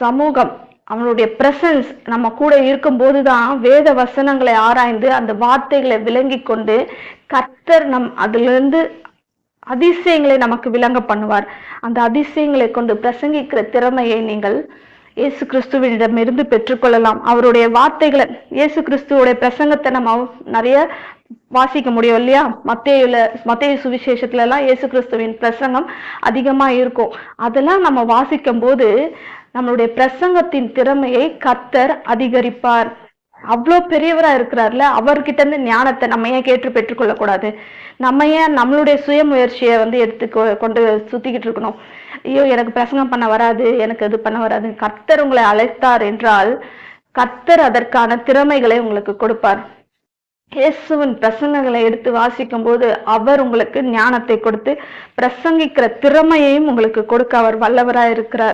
சமூகம் அவனுடைய பிரசன்ஸ் நம்ம கூட இருக்கும்போது தான் வேத வசனங்களை ஆராய்ந்து அந்த வார்த்தைகளை விளங்கி கொண்டு கர்த்தர் நம் அதிலிருந்து அதிசயங்களை நமக்கு விளங்க பண்ணுவார். அந்த அதிசயங்களை கொண்டு பிரசங்கிக்கிற திறமையை நீங்கள் இயேசு கிறிஸ்துவிடமிருந்து பெற்றுக்கொள்ளலாம். அவருடைய வார்த்தைகளை இயேசு கிறிஸ்துவோடைய பிரசங்கத்தை நம்ம நிறைய வாசிக்க முடியும் இல்லையா? மத்தியில மத்திய சுவிசேஷத்துல எல்லாம் இயேசு கிறிஸ்துவின் பிரசங்கம் அதிகமா இருக்கும். அதெல்லாம் நம்ம வாசிக்கும் போது நம்மளுடைய பிரசங்கத்தின் திறமையை கத்தர் அதிகரிப்பார். அவ்வளோ பெரியவரா இருக்கிறார்ல அவர்கிட்ட இருந்து ஞானத்தை நம்ம ஏன் கேட்டு பெற்றுக்கொள்ள கூடாது நம்ம ஏன் நம்மளுடைய சுய முயற்சியை வந்து எடுத்து கொ- கொண்டு சுத்திக்கிட்டு இருக்கணும்? ஐயோ எனக்கு பிரசங்கம் பண்ண வராது எனக்கு இது பண்ண வராது. கர்த்தர் உங்களை அழைத்தார் என்றால் கர்த்தர் அதற்கான திறமைகளை உங்களுக்கு கொடுப்பார். இயேசுவின் பிரசங்கங்களை எடுத்து வாசிக்கும் போது அவர் உங்களுக்கு ஞானத்தை கொடுத்து பிரசங்கிக்கிற திறமையையும் உங்களுக்கு கொடுக்க அவர் வல்லவராய் இருக்கிறார்